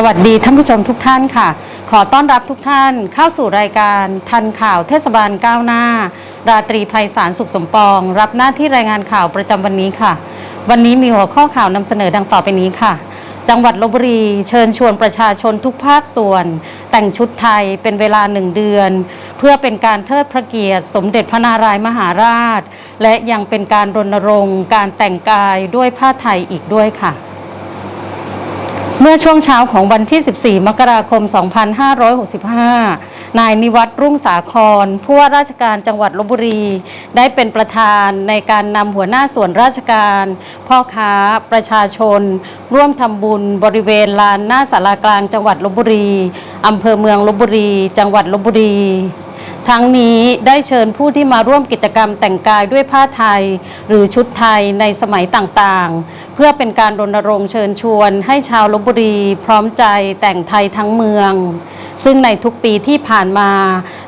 สวัสดีท่านผู้ชมทุกท่านค่ะ ขอต้อนรับทุกท่านเข้าสู่รายการทันข่าวเทศบาลก้าวหน้า ราตรีภัยสารสุขสมปอง รับหน้าที่รายงานข่าวประจำวันนี้ค่ะ วันนี้มีหัวข้อข่าวนำเสนอดังต่อไปนี้ค่ะ จังหวัดลบบุรีเชิญชวนประชาชนทุกภาคส่วน แต่งชุดไทยเป็นเวลาหนึ่งเดือน เพื่อเป็นการเทิดพระเกียรติ สมเด็จพระนารายมหาราช และยังเป็นการรณรงค์ การแต่งกายด้วยผ้าไทยอีกด้วยค่ะ เมื่อช่วงเช้าของวันที่ 14 มกราคม 2565 นายนิวัตรรุ่งสาคร ผู้ว่าราชการจังหวัดลบบุรี ได้เป็นประธานในการนำหัวหน้าส่วนราชการ พ่อค้า ประชาชน ร่วมทำบุญบริเวณลานหน้าสารากลางจังหวัดลบบุรีอำเภอเมืองลบบุรี จังหวัดลบบุรี ทั้งนี้ได้เชิญผู้ที่มาร่วมกิจกรรมแต่งกายด้วยผ้าไทย หรือชุดไทยในสมัยต่างๆ เพื่อเป็นการรณรงค์เชิญชวน ให้ชาวลบบุรีพร้อมใจแต่งไทยทั้งเมือง ซึ่งในทุกปีที่ผ่านมา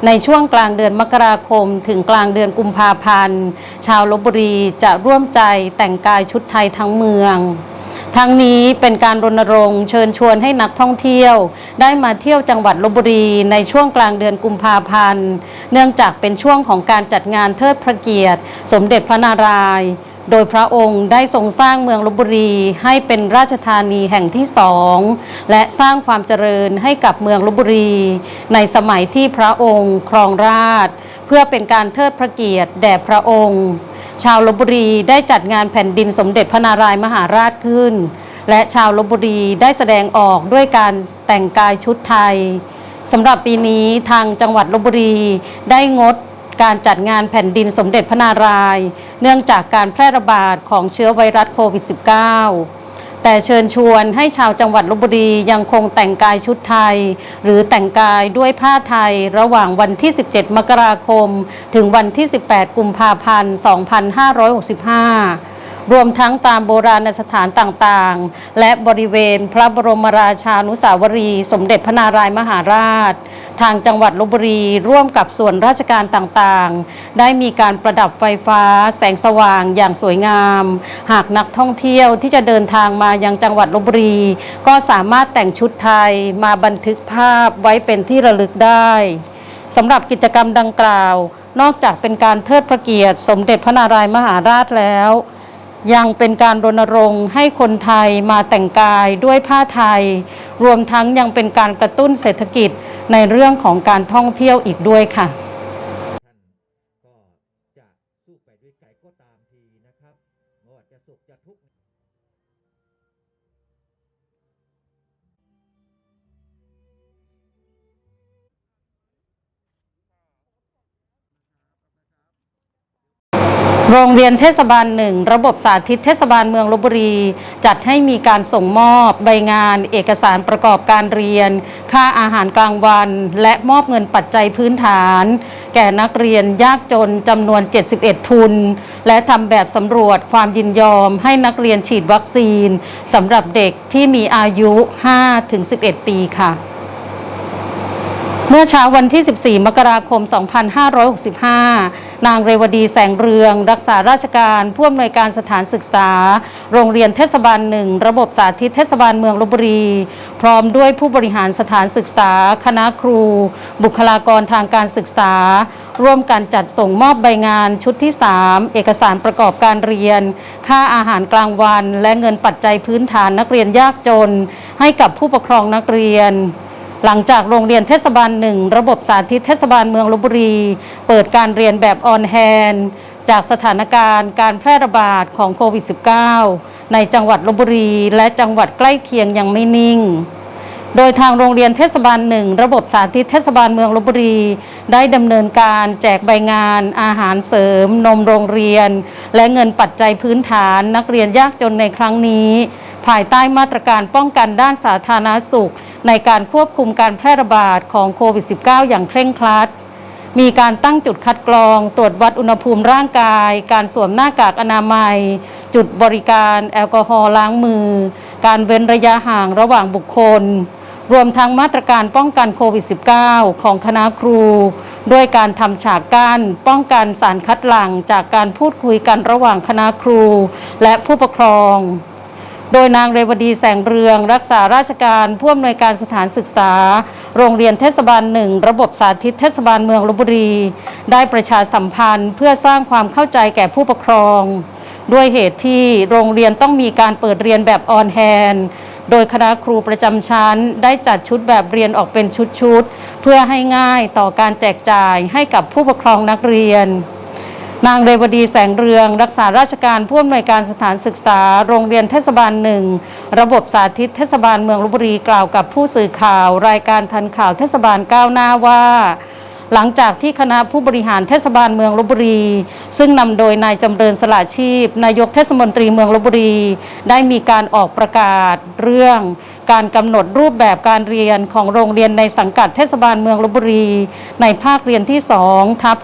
ในช่วงกลางเดือนมกราคม ถึงกลางเดือนกุมภาพันธ์ ชาวลบบุรีจะร่วมใจแต่งกายชุดไทยทั้งเมืองทั้งนี้เป็นการรณรงค์เชิญชวนให้นักท่องเที่ยว ได้มาเที่ยวจังหวัดลบบุรีในช่วงกลางเดือนกุมภาพันธ์เนื่องจากเป็นช่วงของการจัดงานเทิดพระเกียรติ สมเด็จพระนารายณ์โดยพระองค์ได้ทรงสร้างเมืองลบบุรีให้เป็นราชธานีแห่งที่สองและสร้างความเจริญให้กับเมืองลบบุรี ในสมัยที่พระองค์ครองราช เพื่อเป็นการเทิดพระเกียรติแด่พระองค์ ชาวลบบุรีได้จัดงานแผ่นดินสมเด็จพระนารายมหาราชขึ้น และชาวลบบุรีได้แสดงออกด้วยการแต่งกายชุดไทย สำหรับปีนี้ทางจังหวัดลบบุรีได้งดการจัดงานแผ่นดินสมเด็จพระนารายณ์เนื่องจากการแพร่ระบาดของเชื้อไวรัสโควิด -19 แต่เชิญชวนให้ชาวจังหวัดลบบุรียังคงแต่งกายชุดไทย หรือแต่งกายด้วยผ้าไทยระหว่างวันที่ 17 มกราคม ถึงวันที่ 18 กุมภาพันธ์ 2565รวมทั้งตามโบราณสถานต่างๆ และบริเวณพระบรมราชานุสาวรีย์สมเด็จพระนารายมหาราช ทางจังหวัดลบบุรี ร่วมกับส่วนราชการต่างๆ ได้มีการประดับไฟฟ้า แสงสว่างอย่างสวยงาม หากนักท่องเที่ยวที่จะเดินทางมายังจังหวัดลบบุรี ก็สามารถแต่งชุดไทยมาบันทึกภาพไว้เป็นที่ระลึกได้สำหรับกิจกรรมดังกล่าว นอกจากเป็นการเทิดพระเกียรติ สมเด็จพระนารายมหาราชแล้วยังเป็นการรณรงค์ให้คนไทยมาแต่งกายด้วยผ้าไทย รวมทั้งยังเป็นการกระตุ้นเศรษฐกิจ ในเรื่องของการท่องเที่ยวอีกด้วยค่ะ โรงเรียนเทศบาลหนึ่งระบบสาธิตเทศบาลเมืองลบบุรี จัดให้มีการส่งมอบใบงาน เอกสารประกอบการเรียน ค่าอาหารกลางวัน และมอบเงินปัจจัยพื้นฐาน แก่นักเรียนยากจนจำนวน 71 ทุน และทำแบบสำรวจความยินยอมให้นักเรียนฉีดวัคซีนสำหรับเด็กที่มีอายุ 5-11 ปีค่ะ เมื่อเช้าวันที่ 14 มกราคม 2565 นางเรวดีแสงเรือง รักษาราชการผู้อำนวยการสถานศึกษา โรงเรียนเทศบาลหนึ่งระบบสาธิตเทศบาลเมืองลบบุรี พร้อมด้วยผู้บริหารสถานศึกษา คณะครู บุคลากรทางการศึกษา ร่วมกันจัดส่งมอบใบงานชุดที่ 3 เอกสารประกอบการเรียน ค่าอาหารกลางวัน และเงินปัจจัยพื้นฐานนักเรียนยากจน ให้กับผู้ปกครองนักเรียน หลังจากโรงเรียนเทศบาลหนึ่งระบบสาธิตเทศบาลเมืองลบบุรี เปิดการเรียนแบบออนแฮนจากสถานการณ์การแพร่ระบาดของโควิด -19 ในจังหวัดลบบุรี และจังหวัดใกล้เคียงยังไม่นิ่ง โดยทางโรงเรียนเทศบาลหนึ่งระบบสาธิตเทศบาลเมืองลบบุรี ได้ดำเนินการแจกใบงานอาหารเสริม นมโรงเรียน และเงินปัจจัยพื้นฐานนักเรียนยากจนในครั้งนี้ ภายใต้มาตรการป้องกันด้านสาธารณสุข ในการควบคุมการแพร่ระบาดของโควิด -19 อย่างเคร่งครัดมีการตั้งจุดคัดกรอง ตรวจวัดอุณหภูมิร่างกาย การสวมหน้ากากอนามัย จุดบริการแอลกอฮอล์ล้างมือ การเว้นระยะห่างระหว่างบุคคล รวมทั้งมาตรการป้องกันโควิด -19 ของคณะครู ด้วยการทำฉากกั้นป้องกันสารคัดหลั่งจากการพูดคุยกันระหว่างคณะครู และผู้ปกครอง โดยนางเรวดีแสงเรือง รักษาราชการผู้อำนวยการสถานศึกษา โรงเรียนเทศบาลหนึ่งระบบสาธิตเทศบาลเมืองลบบุรี ได้ประชาสัมพันธ์เพื่อสร้างความเข้าใจแก่ผู้ปกครองด้วยเหตุที่โรงเรียนต้องมีการเปิดเรียนแบบออนแฮน โดยคณะครูประจำชั้นได้จัดชุดแบบเรียนออกเป็นชุดๆ เพื่อให้ง่ายต่อการแจกจ่ายให้กับผู้ปกครองนักเรียน นางเรวดีแสงเรือง รักษาราชการผู้อำนวยการสถานศึกษา โรงเรียนเทศบาลหนึ่ง ระบบสาธิตเทศบาลเมืองลบบุรีกล่าวกับผู้สื่อข่าว รายการทันข่าวเทศบาลก้าวหน้าว่า หลังจากที่คณะผู้บริหารเทศบาลเมืองลบบุรี ซึ่งนำโดยนายจำเริญสละชีพ นายกเทศมนตรีเมืองลบบุรี ได้มีการออกประกาศเรื่องการกำหนดรูปแบบการเรียนของโรงเรียนในสังกัดเทศบาลเมืองลบบุรี ในภาคเรียนที่2ทับ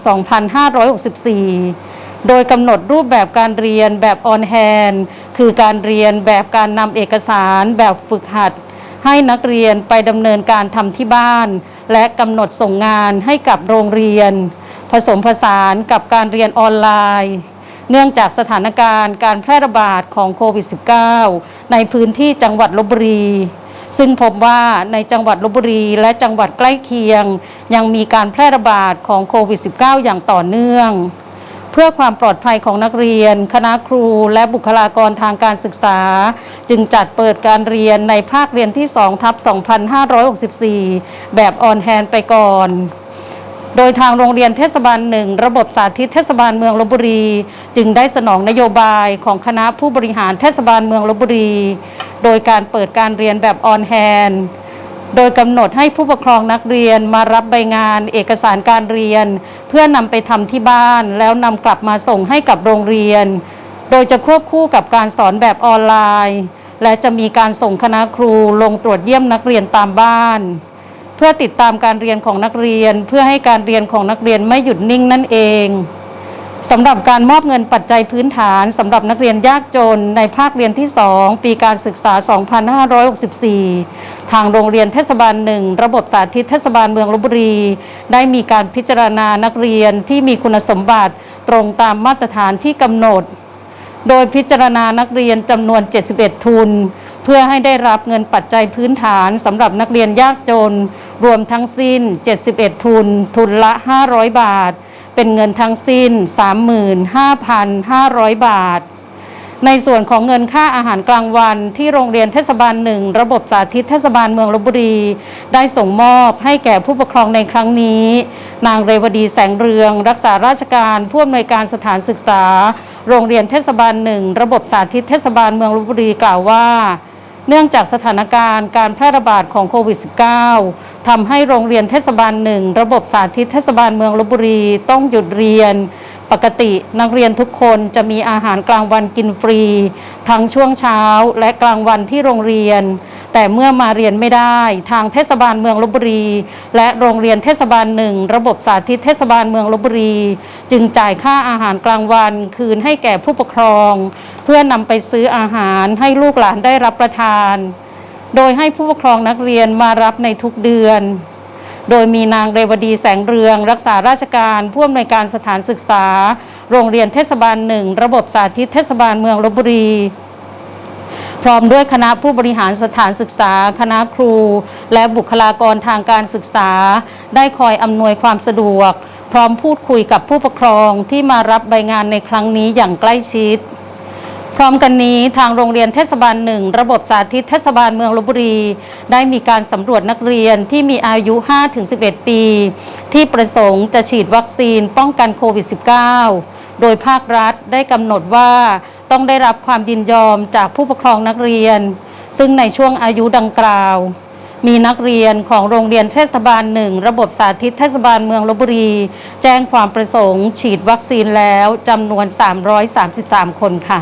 2564 โดยกำหนดรูปแบบการเรียนแบบออนแฮนคือการเรียนแบบการนำเอกสาร แบบฝึกหัด ให้นักเรียนไปดำเนินการทำที่บ้าน และกำหนดส่งงานให้กับโรงเรียน ผสมผสานกับการเรียนออนไลน์ เนื่องจากสถานการณ์การแพร่ระบาดของโควิด -19 ในพื้นที่จังหวัดลบบุรีซึ่งพบว่าในจังหวัดลบบุรีและจังหวัดใกล้เคียง ยังมีการแพร่ระบาดของโควิด -19 อย่างต่อเนื่อง พื่อความปลอดภัยของนักเรียน คณะครูและบุคลากรทางการศึกษา จึงจัดเปิดการเรียนในภาคเรียนที่2ทับ2564 แบบออนแฮนไปก่อนโดยทางโรงเรียนเทศบาลหนึ่งระบบสาธิตเทศบาลเมืองลบบุรี จึงได้สนองนโยบายของคณะผู้บริหารเทศบาลเมืองลบบุรี โดยการเปิดการเรียนแบบออนแฮน โดยกำหนดให้ผู้ปกครองนักเรียนมารับใบงานเอกสารการเรียน เพื่อนำไปทำที่บ้าน แล้วนำกลับมาส่งให้กับโรงเรียน โดยจะควบคู่กับการสอนแบบออนไลน์ และจะมีการส่งคณะครูลงตรวจเยี่ยมนักเรียนตามบ้าน เพื่อติดตามการเรียนของนักเรียน เพื่อให้การเรียนของนักเรียนไม่หยุดนิ่งนั่นเอง สำหรับการมอบเงินปัจจัยพื้นฐานสำหรับนักเรียนยากจนในภาคเรียนที่ 2 ปีการศึกษา 2564 ทางโรงเรียนเทศบาลหนึ่งระบบสาธิตเทศบาลเมืองลบบุรี ได้มีการพิจารณานักเรียนที่มีคุณสมบัติตรงตามมาตรฐานที่กำหนด โดยพิจารณานักเรียนจำนวน 71 ทุน เพื่อให้ได้รับเงินปัจจัยพื้นฐานสำหรับนักเรียนยากจน รวมทั้งสิ้น 71 ทุน ทุนละ 500 บาท เป็นเงินทั้งสิ้น 35,500 บาท ในส่วนของเงินค่าอาหารกลางวันที่โรงเรียนเทศบาลหนึ่งระบบสาธิตเทศบาลเมืองลบบุรี ได้ส่งมอบให้แก่ผู้ปกครองในครั้งนี้ นางเรวดีแสงเรือง รักษาราชการผู้อำนวยการสถานศึกษา โรงเรียนเทศบาลหนึ่งระบบสาธิตเทศบาลเมืองลบบุรีกล่าวว่า เนื่องจากสถานการณ์การแพร่ระบาดของโควิด -19 ทำให้โรงเรียนเทศบาลหนึ่งระบบสาธิตเทศบาลเมืองลบบุรีต้องหยุดเรียน ปกตินักเรียนทุกคนจะมีอาหารกลางวันกินฟรี ทั้งช่วงเช้าและกลางวันที่โรงเรียน แต่เมื่อมาเรียนไม่ได้ ทางเทศบาลเมืองลบบุรี และโรงเรียนเทศบาลหนึ่งระบบสาธิตเทศบาลเมืองลบบุรี จึงจ่ายค่าอาหารกลางวันคืนให้แก่ผู้ปกครอง เพื่อนำไปซื้ออาหารให้ลูกหลานได้รับประทาน โดยให้ผู้ปกครองนักเรียนมารับในทุกเดือน โดยมีนางเรวดีแสงเรือง รักษาราชการผู้อำนวยการสถานศึกษา โรงเรียนเทศบาลหนึ่งระบบสาธิตเทศบาลเมืองลบบุรีพร้อมด้วยคณะผู้บริหารสถานศึกษา คณะครู และบุคลากรทางการศึกษา ได้คอยอำนวยความสะดวก พร้อมพูดคุยกับผู้ปกครองที่มารับใบงานในครั้งนี้อย่างใกล้ชิด พร้อมกันนี้ทางโรงเรียนเทศบาลหนึ่งระบบสาธิตเทศบาลเมืองลบบุรี ได้มีการสำรวจนักเรียนที่มีอายุ 5-11 ปี ที่ประสงค์จะฉีดวัคซีนป้องกันโควิด -19 โดยภาครัฐได้กำหนดว่าต้องได้รับความยินยอมจากผู้ปกครองนักเรียน ซึ่งในช่วงอายุดังกล่าว มีนักเรียนของโรงเรียนเทศบาลหนึ่งระบบสาธิตเทศบาลเมืองลบบุรี แจ้งความประสงค์ ฉีดวัคซีนแล้วจำนวน 333 คนค่ะ